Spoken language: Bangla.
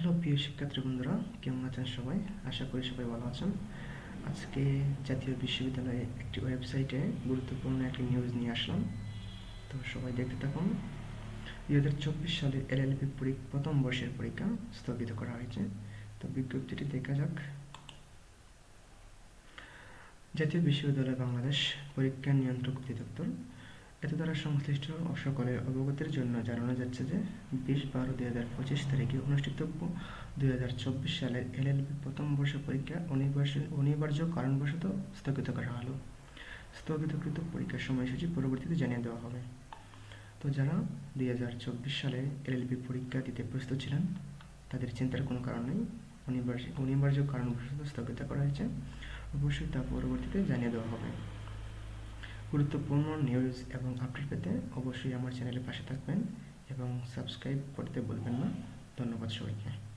হ্যালো, প্রিয় শিক্ষার্থী বন্ধুরা, কেমন আছেন সবাই? আশা করি সবাই ভালো আছেন। আজকে জাতীয় বিশ্ববিদ্যালয়ে একটি ওয়েবসাইটে গুরুত্বপূর্ণ একটি নিউজ নিয়ে আসলাম। তো সবাই দেখতে থাকুন। দুই হাজার চব্বিশ সালে এলএলবি প্রথম বর্ষের পরীক্ষা স্থগিত করা হয়েছে। তো বিজ্ঞপ্তিটি দেখা যাক। জাতীয় বিশ্ববিদ্যালয় বাংলাদেশ পরীক্ষা নিয়ন্ত্রক অধিদপ্তর। এত দ্বারা সংশ্লিষ্ট সকলের অবগতির জন্য জানানো যাচ্ছে যে, বিশ বারো দুই হাজার পঁচিশ তারিখে অনুষ্ঠিতব্য দুই হাজার চব্বিশ সালের এলএলবি প্রথম বর্ষ পরীক্ষা অনিবার্য অনিবার্য কারণবশত স্থগিত করা হলো। স্থগিতকৃত পরীক্ষার সময়সূচি পরবর্তীতে জানিয়ে দেওয়া হবে। তো যারা দুই হাজার চব্বিশ সালে এলএলবি পরীক্ষা দিতে প্রস্তুত ছিলেন, তাদের চিন্তার কোনো কারণ নেই। অনিবার্য অনিবার্য কারণবশত স্থগিত করা হয়েছে। অবশ্যই তা পরবর্তীতে জানিয়ে দেওয়া হবে। গুরুত্বপূর্ণ নিউজ এবং আপডেট পেতে অবশ্যই আমার চ্যানেলের পাশে থাকবেন এবং সাবস্ক্রাইব করতে বলবেন না। ধন্যবাদ সবাইকে।